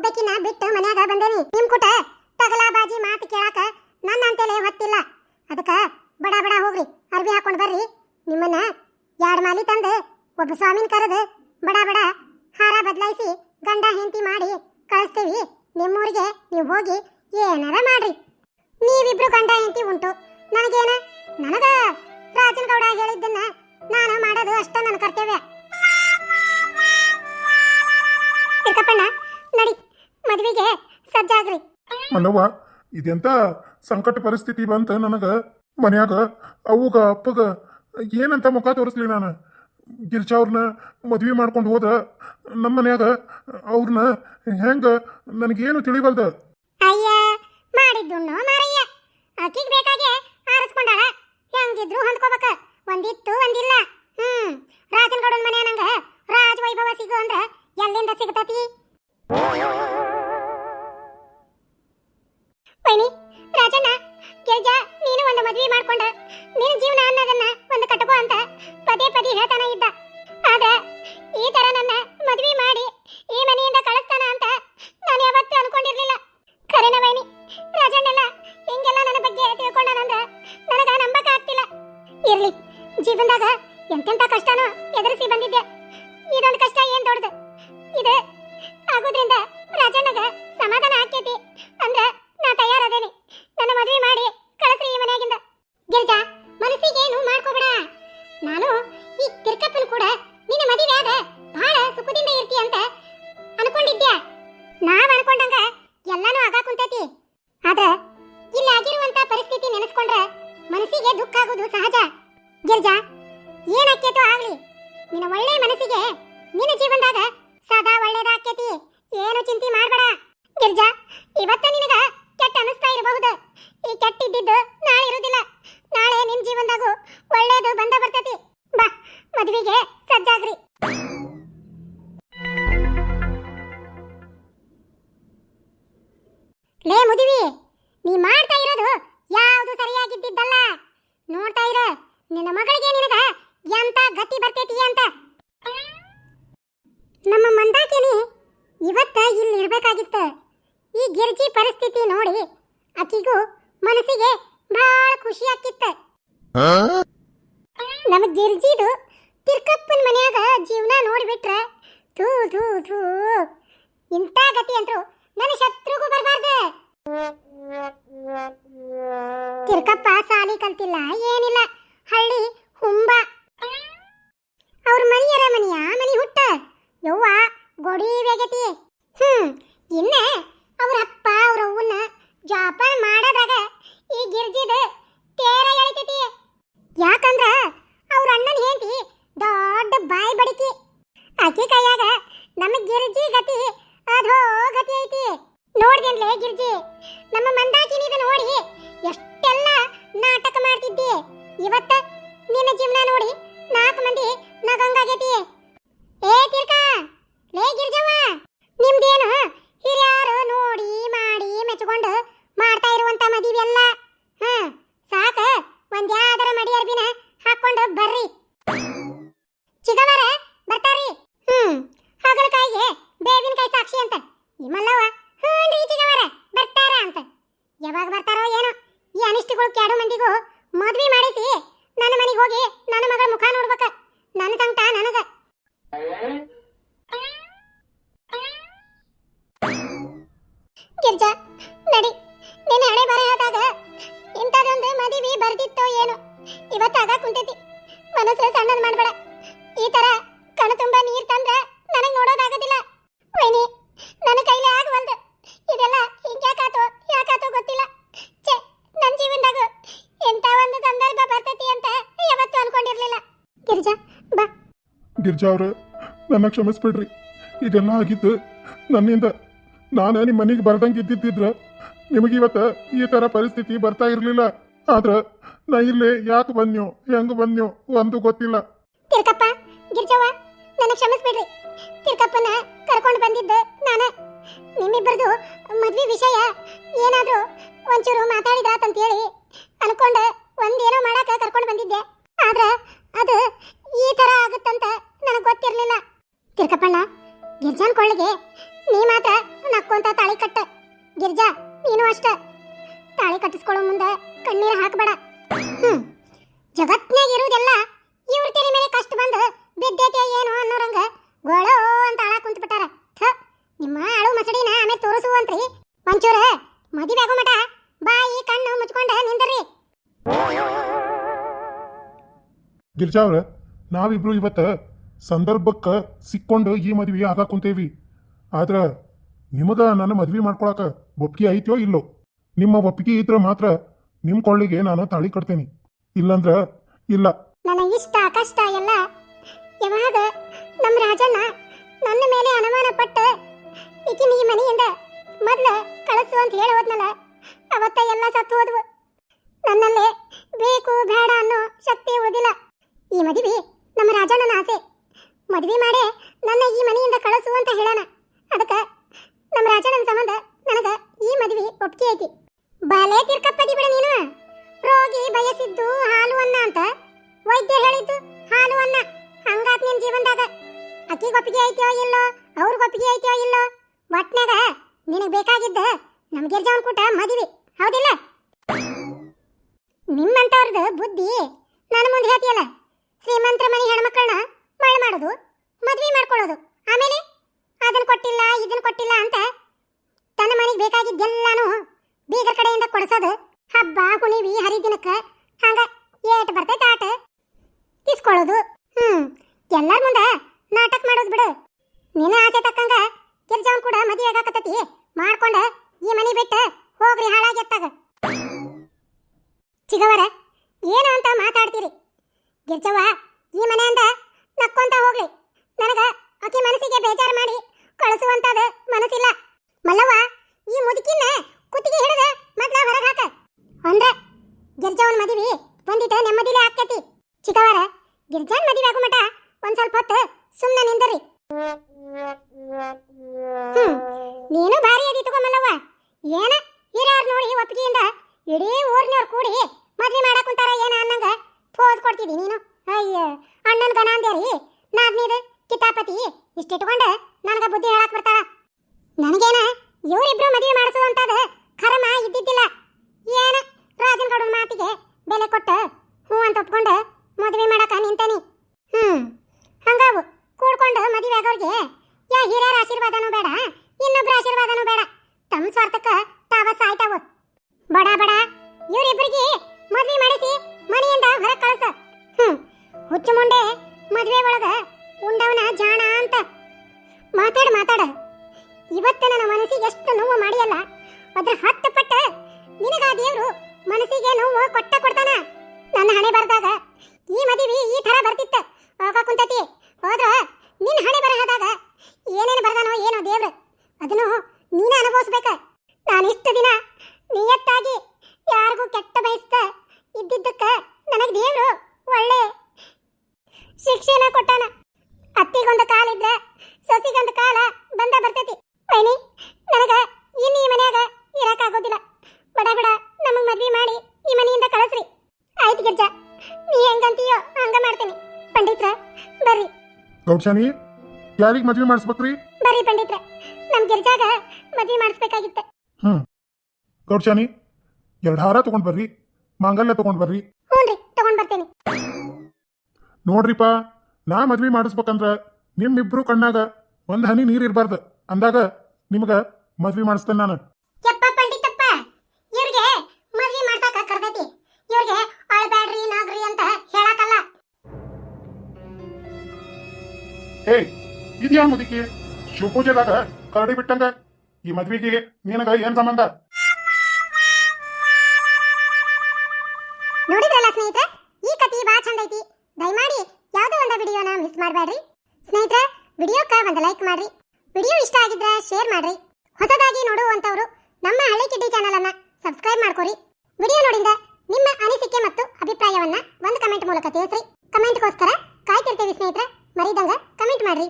ಒಬ್ಬಕಿನ ಬಿಟ್ಟು ಮನ್ಯಾಗ ಬಂದೇನಿ. ನಿಮ್ ಕೂಟ ತಗಲಾ ಬಾಜಿ ಮಾತು ಕೇಳಾಕ ನನ್ನ ಅಂತೇಳಿ ಹೊತ್ತಿಲ್ಲ. ಅದಕ್ಕ ಬಡ ಬಡ ಹೋಗ್ರಿ ಅರ್ಬಿ ಹಾಕೊಂಡು ಬರ್ರಿ. ನಿಮ್ಮನ್ನ ಯಾರ್ ಮಾಲಿ ತಂದು ಒಬ್ಬ ಸ್ವಾಮಿನ ಕರೆದು ಬಡ ಬಡ ಹಾರ ಬದಲಾಯಿಸಿ ಗಂಡ ಹೆಂಡತಿ ಮಾಡಿ ಕಳಿಸ್ತೀವಿ. ನಿಮ್ಮೂರಿಗೆ ನೀವು ಹೋಗಿ ಏನಾರ ಮಾಡ್ರಿ. ನೀವಿಬ್ರು ಗಂಡ ಹೆಂಡತಿ ಉಂಟು. ನನಗೇನ? ನನಗ ರಾಜನಗೌಡ ಹೇಳಿದ್ದನ್ನ ನಾನು ಮಾಡೋದು ಅಷ್ಟ ನನ್ನ ಕರ್ತವ್ಯ. ನಡಿ. ಮದ್ವೆಗೆ ಸಜ್ಜಾಗ್ರಿ ಮನವ್ವ ಇದೆಂತ ಸಂಕಟ ಪರಿಸ್ಥಿತಿ ಬಂತ ನನಗ? ಮನ್ಯಾಗ ಅವ್ಗ ಅಪ್ಪಗ ಏನಂತ ಮುಖ ತೋರಿಸ್ಲಿ ನಾನು? ಗಿರ್ಜಾ ಅವ್ರನ್ನ ಮದ್ವೆ ಮಾಡ್ಕೊಂಡು ಹೋದ ನಮ್ಮ ಮನ್ಯಾಗ ಅವ್ರನ್ನ ಹೆಂಗ ನನಗೇನು ತಿಳಿವಲ್ದ? ಅಯ್ಯ ಮಾಡಿದ್ದುಣ್ಣು ಮಾರಯ್ಯ. ಆಕಿಗ್ ಬೇಕಾಗೆ ಆರಿಸ್ಕೊಂಡಾಳ. ಹೆಂಗಿದ್ರು ಹೊಂದ್ಕೋಬೇಕ. ಒಂದಿತ್ತು ಒಂದಿಲ್ಲ. ಆಗೋದ್ರಿಂದ ರಾಜಣ್ಣಗ ಸಮಾಧಾನ ಆಕೇತಿ ಅಂದ್ರ ನಾ ತಯಾರದೇನಿ. ನನ್ನ ಮದುವೆ ಮಾಡಿ ಕಳಸ್ರಿ ಈ ಮನೆಯಾಗಿಂದ. ಗಿರ್ಜಾ ಮನಸ್ಸಿಗೆ ಏನು ಮಾಡ್ಕೋಬೇಡ. ನಾನು ಈ ತಿರ್ಕಪ್ಪನ ಕೂಡ ನಿನ್ನ ಮದುವೆ ಆದ ಬಹಳ ಸುಖದಿಂದ ಇರ್ತಿ ಅಂತ ಅನ್ಕೊಂಡಿದ್ಯಾ? ನಾವ್ ಅನ್ಕೊಂಡಂಗ ಎಲ್ಲಾನು ಆಗ ಕುಂತೈತಿ. ಆದ್ರ ಇಲ್ಲಿ ಆಗಿರುವಂತ ಪರಿಸ್ಥಿತಿ ನೆನೆಸ್ಕೊಂಡ್ರ ಮನಸ್ಸಿಗೆ ದುಃಖ ಆಗೋದು ಸಹಜ. ಗಿರ್ಜಾ ಏನಾಕೇತೋ ಆಗ್ಲಿ. ನಿನ್ನ ಒಳ್ಳೆ ಮನಸ್ಸಿಗೆ ನಿನ್ನ ಜೀವನದಾಗ ಸದಾ ಒಳ್ಳೇದಾಕೇತಿ ಏನು ಚಿಂತೆ ಮಾಡಬೇಡ. ಗಿರ್ಜಾ, ಇವತ್ತ ನಿನಗ ಕೆಟ್ಟ ಅನಿಸ್ತಾ ಇರಬಹುದು. ಈ ಕೆಟ್ಟ ಇದ್ದಿದ್ದು ನಾಳೆ ಇರುವುದಿಲ್ಲ ನಾಳೆ ನಿಮ್ಮ ಜೀವನದಾಗೂ ಒಳ್ಳೇದು ಬಂದ ಬರ್ತೈತಿ. ಬಾ, ಮದುವೆಗೆ ಸಜ್ಜಾಗ್ರಿ. ಲೇ ಮುದಿವಿ, ನೀ ಮಾಡ್ತಾ ಇರೋದು ಯಾವುದು ಸರಿಯಾಗಿದ್ದಿದ್ದಲ್ಲ? ನೋಡ್ತಾ ಇರ, ನಿನ್ನ ಮಗಳಿಗೆ ನಿನಗ ಎಂತ ಗತಿ ಬರ್ತೈತಿ ಅಂತ. ನಮ್ಮ ಮಂದಾಕಿನಿ ಇವತ್ತ ಇಲ್ಲಿ ಇರ್ಬೇಕಾಗಿತ್ತ. ಈ ಗಿರ್ಜಿ ಪರಿಸ್ಥಿತಿ ನೋಡಿ ಆಕಿಗೂ ಮನಸ್ಸಿಗೆ ಬಹಳ ಖುಷಿ ಆಕಿತ್ತ ನಮ್ಮ ಗಿರ್ಜಿದು ತಿರ್ಕಪ್ಪನ ಮನ್ಯಾಗ ಜೀವನ ನೋಡಿಬಿಟ್ರ ಥೂ ಥೂ ಥೂ. ಇಂಥ ಗತಿ ಅಂತೂ ನನ್ನ ಶತ್ರುಗೂ ಬರಬಾರ್ದೆ. ತಿರ್ಕಪ್ಪ ಸಾಲಿ ಕಲ್ತಿಲ್ಲ ಏನಿಲ್ಲ. ಹಳ್ಳಿ ಹುಂಬ. ಅವ್ರ ಮನೆಯರ ಮನೆಯ ಮನಿ ಹುಟ್ಟ. ಯವ್ವ ಗೊಡಿ ಬೇಗತಿ ಹ್ಮ್ ಗಿರ್ಜಾ ನಡಿ, ನಿನ್ನ ಹಣೆ ಬರಹದಾಗ ಇಂಥದೊಂದು ಮದುವೆ ಬರ್ದಿತ್ತೋ ಏನೋ. ಇವತ್ತಾಗ ಕುಂತೈತಿ. ಮನಸ್ಸು ಸಣ್ಣದ್ ಮಾಡ್ಬೇಡ. ಈ ತರ ಕಣ ತುಂಬ ನೀರ್ ತಂದ್ರ ನನಗ್ ನೋಡೋದಾಗೋದಿಲ್ಲ. ವೈನಿ, ನನ್ನ ಕೈಲಿ ಆಗವಲ್ದು ಇದೆಲ್ಲ ಹಿಂಗ್ಯಾಕಾತೋ, ಯಾಕಾತೋ ಗೊತ್ತಿಲ್ಲ. ಛೇ ನನ್ನ ಜೀವನದಾಗ ಎಂತ ಒಂದು ಸಂದರ್ಭ ಬರ್ತೈತಿ ಅಂತ ಯಾವತ್ತೂ ಅನ್ಕೊಂಡಿರ್ಲಿಲ್ಲ. ಗಿರಿಜಾ, ಬಾ. ಗಿರ್ಜಾ ಅವ್ರ, ನನ್ನ ಕ್ಷಮಿಸ್ಬಿಡ್ರಿ. ಇದೆಲ್ಲ ಆಗಿದ್ದು ನನ್ನಿಂದ ನಾನು ನಿಮ್ಮ ಮನೆಗೆ ಬರ್ದಂಗೆ ಇದ್ದಿದ್ದಿದ್ರ ನಿಮಗೆ ಇವತ್ತ ಈ ಥರ ಪರಿಸ್ಥಿತಿ ಬರ್ತಾ ಇರಲಿಲ್ಲ. ಆದ್ರ ನಾ ಇಲ್ಲಿ ಯಾಕೆ ಬಂದ್ಯೋ ಹೆಂಗ್ ಬಂದ್ಯೋ ಒಂದು ಗೊತ್ತಿಲ್ಲ. ತಿರ್ಕಪ್ಪ, ಗಿರ್ಜವ್ವ, ನನ್ನ ಕ್ಷಮಿಸ್ಬಿಡ್ರಿ. ತಿರ್ಕಪ್ಪನ ಕರ್ಕೊಂಡು ಬಂದಿದ್ದೆ ನಾನು. ನಿಮ್ಮಿಬ್ಬರದು ಮದ್ವೆ ವಿಷಯ ಏನಾದ್ರೂ ಒಂಚೂರು ಮಾತಾಡಿದಾತಂತೇಳಿ ಅನ್ಕೊಂಡು ಒಂದೇನೋ ಮಾಡಾಕ ಕರ್ಕೊಂಡು ಬಂದಿದ್ದೆ. ಆದ್ರೆ ಅದು ಈ ತರ ಆಗುತ್ತಂತ ನನಗೆ ಗೊತ್ತಿರ್ಲಿಲ್ಲ. ತಿರ್ಕಪ್ಪಣ್ಣ, ಗಿರ್ಜಾನ್ ಕೊಳ್ಳಿಗೆ ನೀ ಮಾತ್ರ ಅಂತ ತಾಳಿ ಕಟ್ಟ. ಗಿರ್ಜಾ, ನೀನು ಅಷ್ಟ. ತಾಳಿ ಕಟ್ಟಿಸ್ಕೊಳ್ಳೋ ಮುಂದೆ ಕಣ್ಣೀರು ಹಾಕಬೇಡ. ಹ್ಮ್. ಜಗತ್ನಾಗ ಇರುವುದೆಲ್ಲ ಇವ್ರ ತಲೆ ಮೇಲೆ ಕಷ್ಟ ಬಂದು ಬಿದ್ದೈತೆ ಏನು ಅನ್ನೋರಂಗ ಗೋಳೋ ಅಂತ ಆಳ ಕುಂತ ಬಿಟ್ಟಾರ ಥ, ನಿಮ್ಮ ಆಳು ಮಸಡಿನ ಆಮೇಲೆ ತೋರಿಸುವಂತ್ರಿ. ಒಂಚೂರು ಮದುವೆ ಆಗೋ ಮಟ ಬಾಯಿ ಕಣ್ಣು ಮುಚ್ಕೊಂಡ ನಿಂದ್ರಿ. ಗಿರ್ಜಾ ಅವ್ರ, ನಾವಿಬ್ರು ಇವತ್ತು ಸಂದರ್ಭಕ್ಕ ಸಿಕ್ಕೊಂಡು ಈ ಮದುವೆ ಆಗ ಕುಂತೇವಿ. ಆದ್ರ ನಿಮಗ ನಾನು ಮದ್ವೆ ಮಾಡ್ಕೊಳಕ ಒಪ್ಪಿಗೆ ಐತ್ಯೋ ಇಲ್ಲೋ? ನಿಮ್ಮ ಒಪ್ಪಿಗೆ ಇದ್ರೆ ಮಾತ್ರ ನಿಮ್ ಕೊಳ್ಳಿಗೆ ನಾನು ತಾಳಿ ಕಟ್ತೇನೆ. ಇಲ್ಲಂದ್ರ ಇಲ್ಲ. ನನ್ನ ಇಷ್ಟ, ಕಷ್ಟ ಎಲ್ಲ ಯಾವಾಗ ನಮ್ಮ ರಾಜಣ್ಣ ನನ್ನ ಮೇಲೆ ಅನುಮಾನ ಪಟ್ಟು ಈಕಿನ ಈ ಮನೆಯಿಂದ ಮೊದ್ಲ ಕಳಿಸು ಅಂತ ಹೇಳಿ ಹೋದ್ನಲ್ಲ ಅವತ್ತ ಎಲ್ಲ ಸತ್ತು ಹೋದ್ವು. ನನ್ನಲ್ಲಿ ಬೇಕು, ಬೇಡ ಅನ್ನೋ ಶಕ್ತಿ ಉಳಿದಿಲ್ಲ. ಈ ಮದುವೆ ನಮ್ಮ ರಾಜಣ್ಣನ ಆಸೆ. ಮದುವೆ ಮಾಡೇ ನನ್ನ ಈ ಮನೆಯಿಂದ ಕಳಿಸು ಅಂತ ಹೇಳೋಣ. ಅದಕ್ಕೆ ನಮ್ಮ ರಾಜಣ್ಣನ ಸಂಬಂಧ, ನನಗ ಈ ಮದುವೆ ಒಪ್ಪಿಗೆ ಐತಿ. ಬಲೆ ತಿರ್ಕಪ್ಪದಿ ಬಿಡ ನೀನು. ರೋಗಿ ಬಯಸಿದ್ದು ಹಾಲು ಅನ್ನ ಅಂತ ವೈದ್ಯ ಹೇಳಿದ್ದು ಹಾಲು ಅನ್ನ. ಹಂಗಾತ್ ನಿನ್ ಜೀವನದಾಗ ಅಕ್ಕಿಗೆ ಒಪ್ಪಿಗೆ ಐತಿಯೋ ಇಲ್ಲೋ, ಅವ್ರಿಗೆ ಒಪ್ಪಿಗೆ ಐತಿಯೋ ಇಲ್ಲೋ? ಒಟ್ನಾಗ ನಿನಗೆ ಬೇಕಾಗಿದ್ದ ನಮ್ಮ ಗಿರ್ಜಾವನ್ ಕೂಟ ಮದುವೆ, ಹೌದಿಲ್ಲ? ನಿಮ್ಮಂತವ್ರದ್ದು ಬುದ್ಧಿ ನನ್ನ ಮುಂದೆ ಹೇಳ್ತೀಯಲ್ಲ, ಶ್ರೀಮಂತರ ಮನೆ ಹೆಣ್ಮಕ್ಳನ್ನ ಮಳೆ ಮಾಡೋದು ಮದ್ವೆ ಮಾಡ್ಕೊಳ್ಳೋದು ಆಮೇಲೆ ಅದನ್ನ ಕೊಟ್ಟಿಲ್ಲ ಇದನ್ನ ಕೊಟ್ಟಿಲ್ಲ ಅಂತ ತನ್ನ ಮನೆಗೆ ಬೇಕಾಗಿದ್ದೆಲ್ಲಾನು ಬೀಗರ ಕೊಡಿಸೋದು ಹಬ್ಬ ಹುಣಿವಿ ಹರಿದಿನಕ್ಕ ಹಂಗ ಏಟ್ ಬರ್ತೈತೆ ಆಟ. ಇಸ್ಕೊಳ್ಳೋದು. ಹ್ಮ್, ಎಲ್ಲಾರ ಮುಂದ ನಾಟಕ ಮಾಡೋದು ಬಿಡು. ನಿನ್ನ ಆಸೆ ತಕ್ಕಂಗ ಗಿರ್ಜಾವನ್ ಕೂಡ ಮದಿ ಆಗಾಕತ್ತತಿ. ಮಾಡ್ಕೊಂಡ ಈ ಮನಿ ಬಿಟ್ಟ ಹೋಗ್ರಿ ಹಾಳಾಗೆತ್ತಾಗ ಚಿಗವರ, ಏನ ಅಂತ ಮಾತಾಡ್ತೀರಿ? ಗಿರ್ಜವ್ವ, ಈ ಮನೆಯಿಂದ ನಕ್ಕೊಂತ ಹೋಗ್ಲಿ. ನನಗ ಆಕಿ ಮನಸ್ಸಿಗೆ ಬೇಜಾರು ಮಾಡಿ ಕಳಿಸುವಂತದ ಮನಸ್ಸಿಲ್ಲ. ಮಲ್ಲವ್ವ, ಈ ಮುದುಕಿನ ಕುತ್ತಿಗೆ ಹಿಡಿದ ಮೊದ್ಲ ಹೊರಗೆ ಹಾಕ ಅಂದ್ರ ಗಿರ್ಜವನ್ ಮದುವೆ. ಒಂದಿಟ ನೆಮ್ಮದಿಲೇ ಆಕ್ಕತಿ ಚಿಕ್ಕವರ, ಗಿರ್ಜಾನ್ ಮದುವೆ ಆಗೋ ಮಟ ಒಂದ್ ಸ್ವಲ್ಪ ಹೊತ್ತು ಸುಮ್ಮನೆ ನಿಂದರಿ. ನೀನು ಭಾರಿ ಅದಿ ತಗೊಂಬಲ್ಲವ್ವ. ಏನ? ಹಿರಿಯರ್ ನೋಡಿ ಒಪ್ಪಿಗೆಯಿಂದ ಇಡೀ ಊರ್ನವ್ರು ಕೂಡಿ ಮದ್ವೆ ಮಾಡಕ್ ಕುಂತಾರ ಏನ ಅನ್ನಂಗ ಫೋಸ್ ಕೊಡ್ತಿದಿ ನೀನು. ಅಯ್ಯ, ಅಣ್ಣನ ಗನ ಅಂದ್ಯಾರಿ ನಾದ್ನೀದು ಕಿತಾಪತಿ. ಇಷ್ಟಿಟ್ಕೊಂಡ ನನಗ ಬುದ್ಧಿ ಹೇಳಕ್ ಬರ್ತಾಳ. ನನಗೇನ ಇವರಿಬ್ರು ಮದುವೆ ಮಾಡಿಸುವಂತದ ಕರ್ಮ ಇದ್ದಿದ್ದಿಲ್ಲ. ಏನ? ರಾಜನ್ ಗೌಡನ ಮಾತಿಗೆ ಬೆಲೆ ಕೊಟ್ಟು ಹ್ಞೂ ಅಂತ ಒಪ್ಕೊಂಡು ಮದುವೆ ಮಾಡಕ ನಿಂತಾನಿ. ಹ್ಞೂ ಹಂಗಾವು ಕೂಡ್ಕೊಂಡು ಮದುವೆ ಆಗೋರಿಗೆ ಯಾ ಹಿರಿಯರ ಆಶೀರ್ವಾದನೂ ಬೇಡ, ಇನ್ನೊಬ್ರ ಆಶೀರ್ವಾದನೂ ಬೇಡ. ತಮ್ಮ ಸ್ವಾರ್ಥಕ್ಕೆ ತಾವ ಸಾಯ್ತಾವು. ಬಡ ಬಡ ಇವರಿಬ್ಬರಿಗೆ ಮದ್ವೆ ಮಾಡಿಸಿ ಮನೆಯಿಂದ ಹೊರ ಕಳ್ಸ. ಹ್ಞೂ ಹುಚ್ಚು ಮುಂಡೆ ಮದ್ವೆ ಒಳಗೆ ಉಂಡವನ ಜಾಣ ಅಂತ. ಮಾತಾಡ ಮಾತಾಡ. ಇವತ್ತು ನನ್ನ ಮನಸ್ಸಿಗೆ ಎಷ್ಟು ನೋವು ಮಾಡಿಯಲ್ಲ, ಅದ್ರ ಹತ್ತು ಪಟ್ಟ ನಿನಗ ದೇವ್ರು ಮನಸ್ಸಿಗೆ ನೋವು ಕೊಟ್ಟ ಕೊಡ್ತಾನ. ನನ್ನ ಹಣೆ ಬರ್ದಾಗ ಈ ಮದುವೆ ಈ ತರ ಬರ್ತಿತ್ತ. ಹೋಗ ಕುಂತತಿ, ಹೋದ್ರ, ನಿನ್ನ ಹಣೆ ಬರಹದಾಗ ಏನೇನು ಬರ್ದಾನೋ ಏನೋ ದೇವ್ರ, ಅದನ್ನು ನೀನ ಅನುಭವಿಸ್ಬೇಕ. ನಾನು ಇಷ್ಟು ದಿನ ನಿಯತ್ತಾಗಿ ಯಾರಿಗೂ ಕೆಟ್ಟ ಬಯಸ್ತ ಇದ್ದಿದ್ದಕ್ಕ ನನಗೆ ದೇವ್ರು ಒಳ್ಳೆ ಶಿಕ್ಷೆನ ಕೊಟ್ಟಾನ ಅತ್ತಿಗೊಂದು ಕಾಲಿದ್ರ ಸೊಸಿಗೊಂದು ಕಾಲ ಬಂದ ಬರ್ತೈತಿ ವೈನಿ ನನಗ ಇನ್ನು ಈ ಮನ್ಯಾಗ ಇರಕ್ಕಾಗೋದಿಲ್ಲ ಬಡ ಬಡ ನಮಗ್ ಮದ್ವಿ ಮಾಡಿ ಈ ಮನೆಯಿಂದ ಕಳಿಸ್ರಿ ಆಯ್ತು ಗಿರ್ಜಾ ನೀ ಹೆಂಗಂತೀಯೋ ಹಂಗ ಮಾಡ್ತೀನಿ. ಪಂಡಿತ್ರ ಬರ್ರಿ. ಗೌಡ್ಶಾನಿ ಯಾರಿಗೆ ಮದ್ವೆ ಮಾಡಿಸ್ಬೇಕ್ರಿ? ಬರ್ರಿ ಪಂಡಿತ್ರ. ನಮ್ ಗಿರ್ಜಾಗ ಮದ್ವೆ ಮಾಡಿಸ್ಬೇಕಾಗಿತ್ತ. ಹ್ಮ್. ಗೌಡ್ಶಾನಿ ಎರಡು ಹಾರ ತಗೊಂಡ್ ಬರ್ರಿ. ಮಾಂಗಲ್ಯ ತಗೊಂಡ್ ಬರ್ರಿ. ಹ್ಞೂನ್ರಿ ತಗೊಂಡ್ ಬರ್ತೇನೆ. ನೋಡ್ರಿಪ್ಪ ನಾ ಮದ್ವೆ ಮಾಡಿಸ್ಬೇಕಂದ್ರ ನಿಮ್ಮಿಬ್ರು ಕಣ್ಣಾಗ ಒಂದ್ ಹನಿ ನೀರ್ ಇರ್ಬಾರ್ದು. ಅಂದಾಗ ನಿಮ್ಗ ಮದ್ವೆ ಮಾಡಿಸ್ತೇನೆ ನಾನು. ಏ ಇದ್ಯಾ ಮುದುಕಿ? ಶಿವಪೂಜೆದಾಗ ಕರಡಿ ಬಿಟ್ಟಂಗ. ಈ ಮದ್ವಿಗೆ ನಿನಗ ಏನ್ ಸಂಬಂಧ? ನೋಡಿದ್ರಲ್ಲ ಸ್ನೇಹಿತರೆ, ಈ ಕತಿ ಬಾ ಚಂದ ಐತಿ ದಯಮಾಡಿ ಯಾವುದೋ ಒಂದು ವಿಡಿಯೋನ ಮಿಸ್ ಮಾಡಬೇಡ್ರಿ ಸ್ನೇಹಿತರೆ, ವಿಡಿಯೋಕ್ಕ ಒಂದು ಲೈಕ್ ಮಾಡ್ರಿ. ವಿಡಿಯೋ ಇಷ್ಟ ಆಗಿದ್ರೆ ಶೇರ್ ಮಾಡ್ರಿ. ಹೊಸದಾಗಿ ನೋಡುವಂತವ್ರು ನಮ್ಮ ಹಳ್ಳಿ ಕಿಡ್ಡಿ ಚಾನಲ್ ಅನ್ನ ಸಬ್ಸ್ಕ್ರೈಬ್ ಮಾಡ್ಕೊರಿ. ವಿಡಿಯೋ ನೋಡಿಂದ ನಿಮ್ಮ ಅನಿಸಿಕೆ ಮತ್ತು ಅಭಿಪ್ರಾಯವನ್ನ ಒಂದು ಕಮೆಂಟ್ ಮೂಲಕ ತಿಳಿಸ್ರಿ. ಮರಿದಂಗ ಕಮೆಂಟ್ ಮಾಡ್ರಿ.